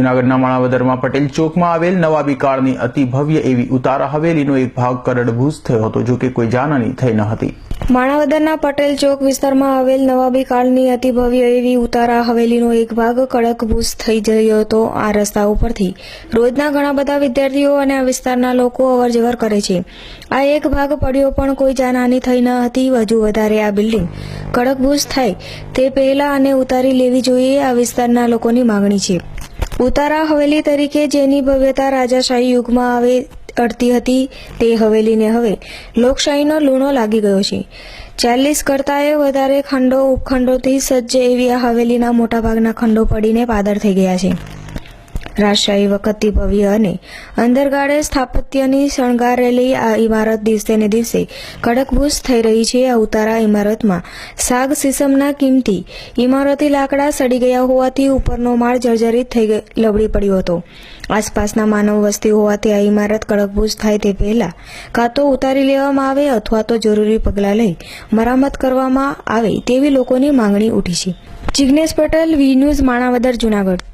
જૂનાગઢના માણાવદરમાં પટેલ ચોકમાં આવેલ નવાબી કાળની અતિ ભવ્ય એવી ઉતારા હવેલીનો એક ભાગ કરડભૂસ થયો હતો, જો કે કોઈ જાનહાની થઈ ન હતી. માણાવદરના પટેલ ચોક વિસ્તારમાં આવેલ નવાબી કાળની અતિ ભવ્ય એવી ઉતારા હવેલીનો એક ભાગ કડકભૂસ થઈ ગયો હતો. આ રસ્તા ઉપરથી રોજના ઘણા બધા વિદ્યાર્થીઓ અને આ વિસ્તારના લોકો અવરજવર કરે છે. આ એક ભાગ પડ્યો પણ કોઈ જાનહાની થઈ ન હતી. વધુ વધારે આ બિલ્ડિંગ કડકભૂસ થાય તે પહેલા અને ઉતારી લેવી જોઈએ આ વિસ્તારના લોકોની માંગણી છે. ઉતારા હવેલી તરીકે જેની ભવ્યતા રાજાશાહી યુગમાં આવે અડતી હતી, તે હવેલીને હવે લોકશાહીનો લૂણો લાગી ગયો છે. ચાલીસ કરતાંય વધારે ખંડો, ઉપખંડોથી સજ્જ એવી આ હવેલીના મોટાભાગના ખંડો પડીને પાદર થઈ ગયા છે. રાજશાહી વખતથી ભવ્ય અને અંદરગાળે સ્થાપત્યની શણગારેલી આ ઇમારત દિવસે ને દિવસે કડકભૂસ થઈ રહી છે. આ ઉતારા ઇમારતમાં સાગ સીસમના કિંમતી ઇમારતી લાકડા સડી ગયા હોવાથી ઉપરનો માળ જર્જરિત થઈ લબડી પડ્યો હતો. આસપાસના માનવ વસ્તી હોવાથી આ ઇમારત કડકભૂસ થાય તે પહેલા કાં તો ઉતારી લેવામાં આવે અથવા તો જરૂરી પગલાં લઈ મરામત કરવામાં આવે તેવી લોકોની માંગણી ઉઠી છે. Jignesh Patel, V news, Manavadar, Junagadh.